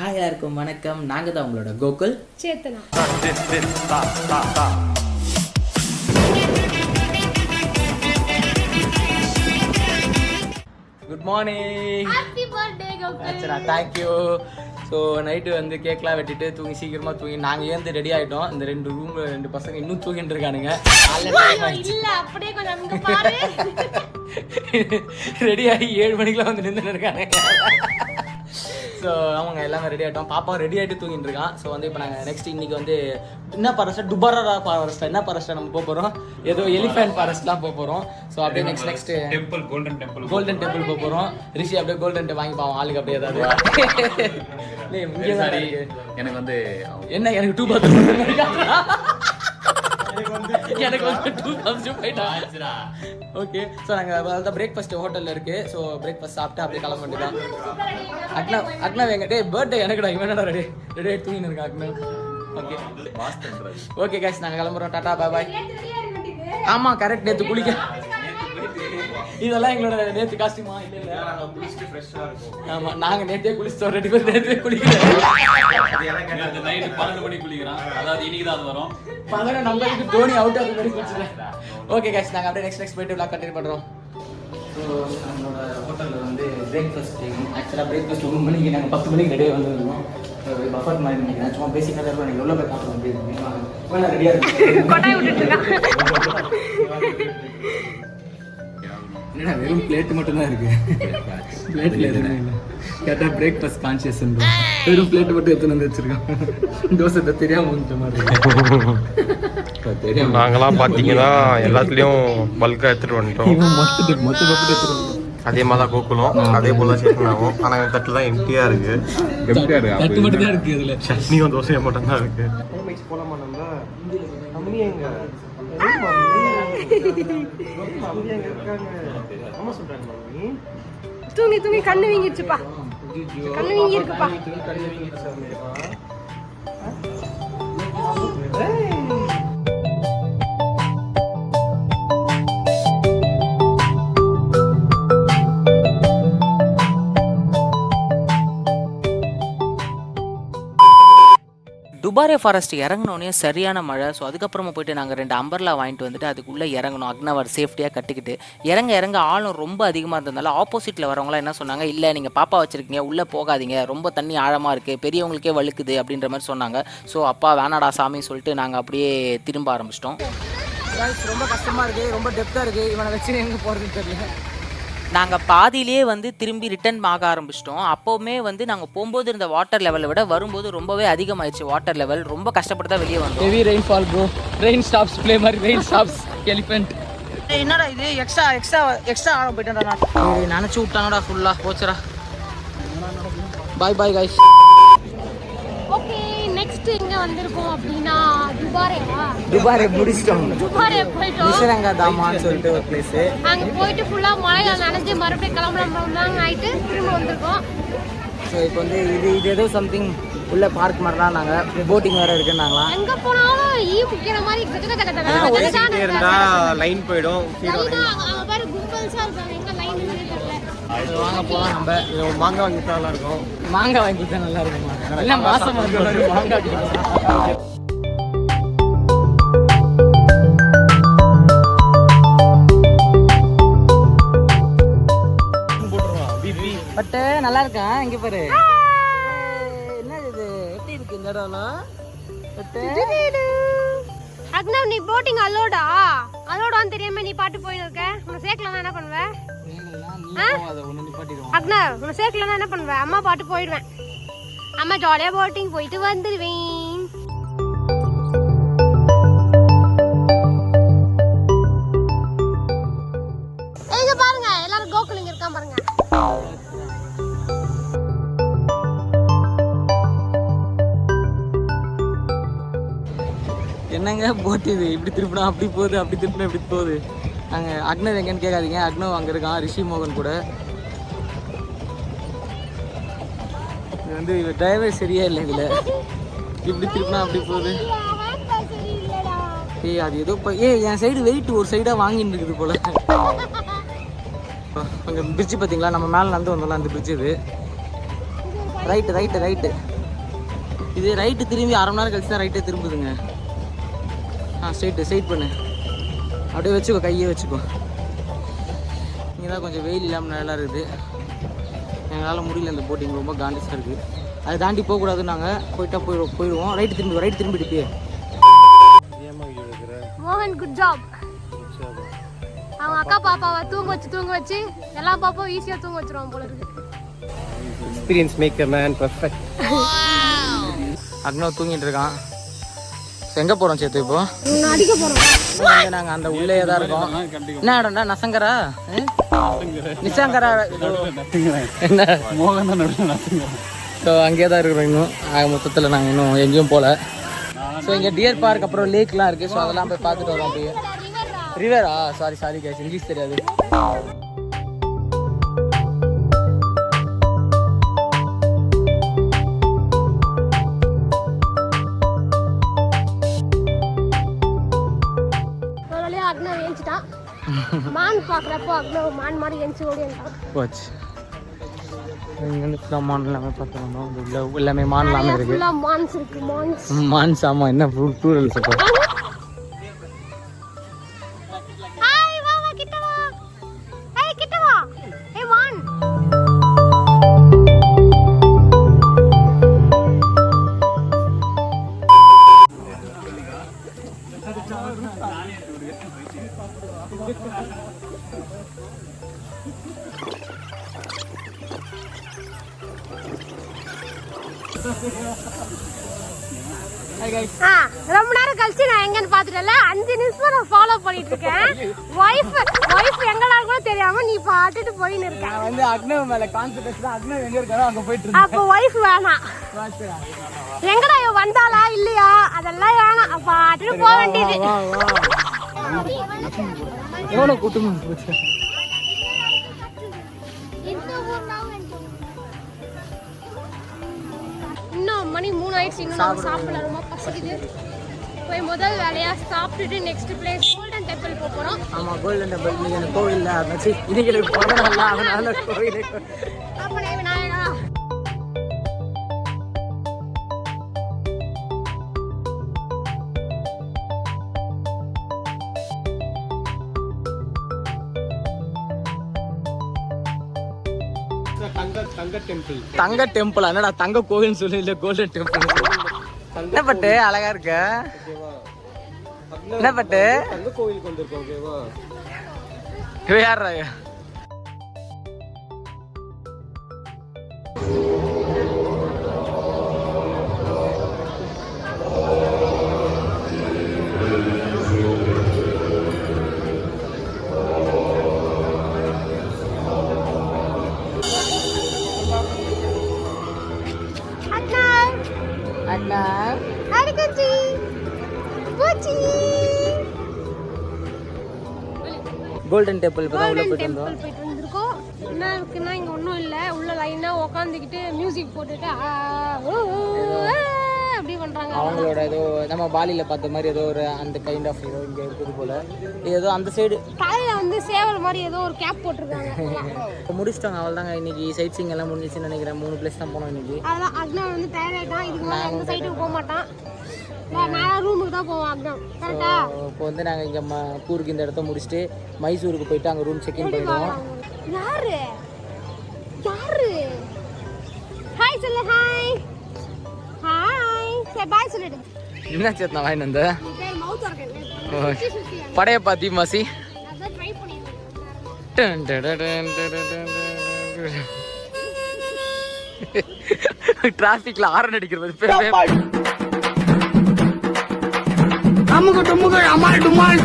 Hi எல்லாருக்கும் வணக்கம். நாங்கள் தான் உங்களோட கோகுல். சேத்தனா. குட் மார்னிங் ஆச்சுடா தேங்க்யூ ஸோ நைட்டு வந்து கேக்லாம் வெட்டிட்டு தூங்கி சீக்கிரமாக தூங்கி நாங்கள் ஏந்து ரெடி ஆகிட்டோம் இந்த ரெண்டு ரூமில் ரெண்டு பசங்க இன்னும் தூங்கிட்டு இருக்கானுங்க. ரெடி ஆகி ஏழு மணிக்கெலாம் வந்து நின்று இருக்கானுங்க. ஸோ அவங்க எல்லாமே ரெடி ஆகிட்டோம் பாப்பா ரெடி ஆகிட்டு தூங்கிட்டு இருக்கான். ஸோ வந்து இப்போ நாங்கள் நெக்ஸ்ட் இன்னைக்கு வந்து என்ன ஃபாரஸ்ட்டா டுபரா ஃபாரஸ்ட்டா என்ன ஃபாரஸ்ட்டா நம்ம போக போகிறோம் ஏதோ எலிஃபென்ட் ஃபாரஸ்ட்லாம் போக போகிறோம் ஸோ அப்படியே next next temple golden temple golden temple போக போகிறோம் ரிஷி அப்படியே கோல்டன் வாங்கி பாவம் ஆளுக்கு அப்படியே ஏதாவது. எனக்கு வந்து என்ன எனக்கு டூ பாத்ரூம் எனக்கு வந்து டூ பாத்ரூம் போயிட்டா. ஓகே ஸோ நாங்கள் அதான் பிரேக்ஃபாஸ்ட் ஹோட்டலில் இருக்கு. ஸோ பிரேக்ஃபாஸ்ட் சாப்பிட்டு அப்படியே கிளம்ப வேண்டியதான் அக்னா அக்னா எங்க டே பர்த்டே எனக்குடா இவன் என்னடா ரெடி ரெடி ஆகிட்டு தூங்கின்னு இருக்கா அக்னா? ஓகே ஓகே கேஸ் நாங்கள் கிளம்புறோம். டாடா பாய் பாய் ஆமாம் கரெக்ட் நேற்று குளிக்க இதெல்லாம் எங்களோட நேற்று காஸ்டியூமா இல்லை இல்லை. ஆமாம் நாங்கள் நேற்றே குளிச்சிட்டோம் ரெண்டு பேரும் நேற்றே குளிக்கிறோம் நைட்டு பன்னெண்டு மணிக்கு குளிக்கிறான் அதாவது இன்னைக்கு தான் அது வரும். பதன நம்மளுக்கு தோனி அவுட் ஆகுது மாதிரி குளிச்சிட்டேன் ஓகே கேஸ் நாங்கள் அப்படியே நெக்ஸ்ட் நெக்ஸ்ட் போயிட்டு விளாக் கண்டினியூ பண்ணுறோம் ஸோ நம்மளோட ஹோட்டலில் வந்து பிரேக்ஃபாஸ்ட் ஆக்சுவலாக பிரேக்ஃபாஸ்ட் ஒன்று மணிக்கு நாங்கள் பத்து மணிக்கு ரெடியாக வந்துருந்தோம். பஃபர் மாதிரி நினைக்கிறேன். சும்மா பேசிக்காக இருக்கும். எனக்கு உள்ள போய் காட்டுறோம் எப்படி ரெடியாக இருக்கு? என்னடா வெறும் பிளேட் மட்டும் தான் இருக்கு. பிளேட்ல எதுவுமே இல்லை. கேட்டால் பிரேக்ஃபாஸ்ட் கான்சியஸ் வெறும் பிளேட் மட்டும் எடுத்துன்னு வந்து வச்சிருக்கான் தோசை தான் தெரியாம வந்துட்ட மாதிரி தெரியாம நாங்களாம் பார்த்தீங்கன்னா எல்லாத்துலேயும் பல்காக எடுத்துகிட்டு வந்துட்டோம். மொத்த மொத்த பப்பு எடுத்துருவாங்க அதே மாதிரி தான் கோக்குலும் அதே போல் தான் ஆனால் எங்கள் தட்டில் தான் எம்டியாக இருக்குது தட்டு மட்டும் தான் இருக்கு இதுல. சட்னியும் தோசையும் மட்டும் தான் இருக்குது தூங்கி தூங்கி கண்ணு வீங்கிடுச்சுப்பா. கண்ணு வீங்கி இருக்குப்பா குபாரே ஃபாரஸ்ட் இறங்கினோடனே சரியான மழை. ஸோ அதுக்கப்புறமா போயிட்டு நாங்கள் ரெண்டு அம்பர்லா வாங்கிட்டு வந்துட்டு அதுக்குள்ளே இறங்கணும் அக்னவர் சேஃப்டியாக கட்டிக்கிட்டு. இறங்க இறங்க ஆழம் ரொம்ப அதிகமாக இருந்ததுனால ஆப்போசிட்டில் வரவங்களாம் என்ன சொன்னாங்க இல்லை நீங்கள் பாப்பா வச்சுருக்கீங்க உள்ளே போகாதீங்க. ரொம்ப தண்ணி ஆழமாக இருக்குது பெரியவங்களுக்கே வழுக்குது அப்படின்ற மாதிரி சொன்னாங்க. ஸோ அப்பா வேணாடா சாமி சொல்லிட்டு நாங்கள் அப்படியே திரும்ப ஆரம்பிச்சிட்டோம். ரொம்ப கஷ்டமாக இருக்குது ரொம்ப டெப்த்தாக இருக்குது இவனை வச்சு எங்கே போகிறதுன்னு தெரியல. நாங்கள் பாதியிலேயே வந்து திரும்பி ரிட்டர்ன் ஆக ஆரம்பிச்சிட்டோம். அப்போவுமே வந்து நாங்கள் போகும்போது இருந்த வாட்டர் லெவலை விட வரும்போது ரொம்பவே அதிகமாயிடுச்சு வாட்டர் லெவல் ரொம்ப கஷ்டப்பட்டு தான் வெளியே வந்தோம். Heavy rain fall bro rain stops play மாதிரி ரெயின் ஸ்டாப்ஸ் எலிஃபென்ட் என்னடா இது? எக்ஸ்ட்ரா எக்ஸ்ட்ரா எக்ஸ்ட்ரா ஆழம் போயிட்டேன்டா நான். நினச்சி விட்டானடா ஃபுல்லாக போச்சுடா. பாய் பாய் ஓகே எங்க வந்திருக்கோம் அப்படின்னா துபாரேவா துபாரை முடிச்சிட்டோம். துபாரே போயிட்டோம். நிஷரங்கா தாமான்னு சொல்லிட்டு ஒரு பிளேஸ் அங்க போயிட்டு ஃபுல்லா மழையில நனைஞ்சு மறுபடியும் கிளம்பலாம் ஆயிட்டு திரும்ப வந்திருக்கோம். ஸோ இப்போ வந்து இது இது ஏதோ சம்திங் உள்ள பார்க் மாதிரிலாம் நாங்கள் போட்டிங் வேறு இருக்குன்னாங்களாம் எங்க போனாலும் ஈ முக்கிற மாதிரி இருந்தா லைன் போயிடும் லைனா அங்க பாரு கும்பல்ஸா இருக்காங்க. எங்க லைன் தெரியல. வாங்க போகலாம் நம்ம. மாங்காய் வாங்கி நல்லா இருக்கும். மாங்காய் வாங்கி கொடுத்தா நல்லா இருக்குமா இல்லை மாசம் மாங்காய். பட்டு நல்லா இருக்கா? இங்க பாரு. என்ன இது? எப்படி இருக்கு இந்த இடம்லாம்? பட்டு. அக்னவ் நீ போட்டிங் அலோடா அலோடான்னு தெரியாம நீ பாட்டு போயிட்டு இருக்க உன்னை சேர்க்கலன்னா என்ன பண்ணுவ? அதை ஒன்று நிப்பாட்டிடுவோம் அக்னவ் உன்னை சேர்க்கலன்னா என்ன பண்ணுவ? அம்மா பாட்டு போயிடுவேன். அம்மா ஜாலியாக போட்டிங் போயிட்டு வந்துடுவேன் இங்க பாருங்க எல்லாரும் கோகுல் இங்க இருக்கான் பாருங்க என்னங்க போட்டு இது? இப்படி திருப்பினா அப்படி போகுது அப்படி திருப்பினா இப்படி போகுது. அங்கே அக்னவ் எங்கன்னு கேட்காதீங்க. அக்னவ் அங்கே இருக்கான் ரிஷி மோகன் கூட. இது வந்து டிரைவர் சரியா இல்லை இதில். இப்படி திருப்பினா அப்படி போகுது. ஏய் அது ஏதோ இப்போ ஏய் என் சைடு வெயிட் ஒரு சைடாக வாங்கிட்டு இருக்குது போல. அங்கே பிரிட்ஜ் பார்த்தீங்களா நம்ம மேலே நடந்து வந்தோம்ல அந்த பிரிட்ஜ் இது. ரைட்டு ரைட்டு ரைட்டு இது ரைட்டு திரும்பி அரை மணி நேரம் கழிச்சு தான் ரைட்டே திரும்புதுங்க. ஆ ஸ்ட்ரைட்டு ஸ்ட்ரைட் பண்ணு. அப்படியே வச்சுக்கோ கையே வச்சுக்கோ. இங்கே தான் கொஞ்சம் வெயில் இல்லாமல் நல்லா இருக்குது. எங்களால் முடியல இந்த போட்டிங் ரொம்ப காண்டிஸாக இருக்குது அதை தாண்டி போகக்கூடாதுன்னு நாங்கள் போயிட்டா போயிடுவோம் போயிடுவோம். ரைட்டு திரும்பி ரைட்டு திரும்பிட்டு மோகன் குட் ஜாப் அவங்க அக்கா பாப்பாவை தூங்க வச்சு தூங்க வச்சு எல்லா பாப்பாவும் ஈஸியா தூங்க வச்சிருவான் போல இருக்கு. எக்ஸ்பீரியன்ஸ் மேக் மேன் பர்ஃபெக்ட் அக்னோ தூங்கிட்டு இருக்கான். எங்கே போகிறோம் சேத்து இப்போ? அடிக்க போறோம் நாங்கள் அந்த உள்ளே தான் இருக்கோம். என்ன இடம்டா? நசங்கரா? நிசங்கரா? என்ன? மோகன் தான் ஸோ அங்கேயே தான் இருக்கிறோம் இன்னும். ஆக மொத்தத்தில் நாங்கள் இன்னும் எங்கேயும் போகல ஸோ இங்கே டியர் பார்க் அப்புறம் லேக்லாம் இருக்குது ஸோ அதெல்லாம் போய் பார்த்துட்டு வரோம் அப்படியே. ரிவரா சாரி சாரி கேஸ் இங்கிலீஷ் தெரியாது. மான் மாதிரி போச்சு. இங்கே மான் எல்லாமே பார்த்து வந்தோம் இந்த உள்ள எல்லாமே மான் எல்லாமே மான்ஸ் இருக்கு மான்ஸ். மான்ஸ் ஆமாம் என்ன டூரல்ஸ் இப்போ ரொம்ப நேரம் கழிச்சு நான் எங்கன்னு பாத்துட்டல அஞ்சு நிமிஷம் நான் ஃபாலோ பண்ணிட்டு இருக்கேன் ஒய்ஃப் ஒய்ஃப் எங்கடா கூட தெரியாம நீ பாட்டுட்டு போயின்னு இருக்க. வந்து அக்னவ் மேலே கான்சன்ட்ரேஷன் தான் அக்னவ் எங்கே இருக்காரோ அங்கே போயிட்டு அப்போ ஒய்ஃப் வேணாம். எங்கடா இவ வந்தாளா இல்லையா? அதெல்லாம் வேணாம். பாட்டுட்டு போக வேண்டியது. போச்சு ஆயிடுச்சு இன்னும் நம்ம சாப்பிடல. ரொம்ப பசிக்குது. போய் முதல் வேலையா சாப்பிட்டுட்டு நெக்ஸ்ட் பிளேஸ் கோல்டன் டெம்பிள் போக போறோம். ஆமாம் கோல்டன் டெம்பிள் இன்னைக்கு எனக்கு கோவிலில் இன்னைக்கு எனக்கு அதனால கோவிலுக்கு தங்க டெம்பிள் என்னடா தங்க கோவில்னு சொல்லி இல்லை கோல்டன் டெம்பிள் என்ன பட்டு? அழகா இருக்க. என்ன பட்டு? தங்க கோவிலுக்கு வந்திருக்கோம் ஓகேவா? யாரா அண்ணா. அடிக்கச்சி. பூச்சி. கோல்டன் டெம்பிள் இப்போ தான் உள்ள போயிட்டு வந்தோம் டெம்பிள் போயிட்டு வந்திருக்கோம். என்ன இருக்குன்னா இங்க ஒன்றும் இல்லை. உள்ள லைனா உக்காந்துக்கிட்டு மியூசிக் போட்டுட்டு அவங்களோட ஏதோ நம்ம பாலியில் பார்த்த மாதிரி ஏதோ ஒரு அந்த கைண்ட் ஆஃப் ஏதோ இங்கே இருக்குது போல. ஏதோ அந்த சைடு தலையில வந்து சேவல் மாதிரி ஏதோ ஒரு கேப் போட்டிருக்காங்க. முடிச்சிட்டாங்க அவள் தாங்க இன்னைக்கு சைட் சீங் எல்லாம் முடிஞ்சிச்சுன்னு நினைக்கிறேன். மூணு பிளேஸ் தான் போனோம் இன்னைக்கு. அதெல்லாம் அக்னா வந்து டயர்ட் ஆயிட்டான் இதுக்கு மேலே எந்த சைட்டுக்கு போக மாட்டான். நான் நேரா ரூமுக்கு தான் போவோம் அக்னா. கரெக்டா இப்போ வந்து நாங்கள் இங்கே கூருக்கு இந்த இடத்த முடிச்சுட்டு மைசூருக்கு போயிட்டு அங்கே ரூம் செக்இன் பண்ணிடுவோம். யாரு? யாரு? ஹாய் சொல்லு ஹாய் சரி பாய் சொல்லிடு. என்ன சேர்த்தா வாங்கிட்டு வந்த உன் பேர் மவுத் இருக்கேன் ஓ, சுத்தி சுத்தி படைய பாத்தி மாசி. அதான் ட்ரை பண்ணிருக்கேன் டன் டன் டன் டன் டன் டன் டன். டிராஃபிக்ல ஆரன் அடிக்கிறது பேர் அமுக டுமுக அமால் டுமால்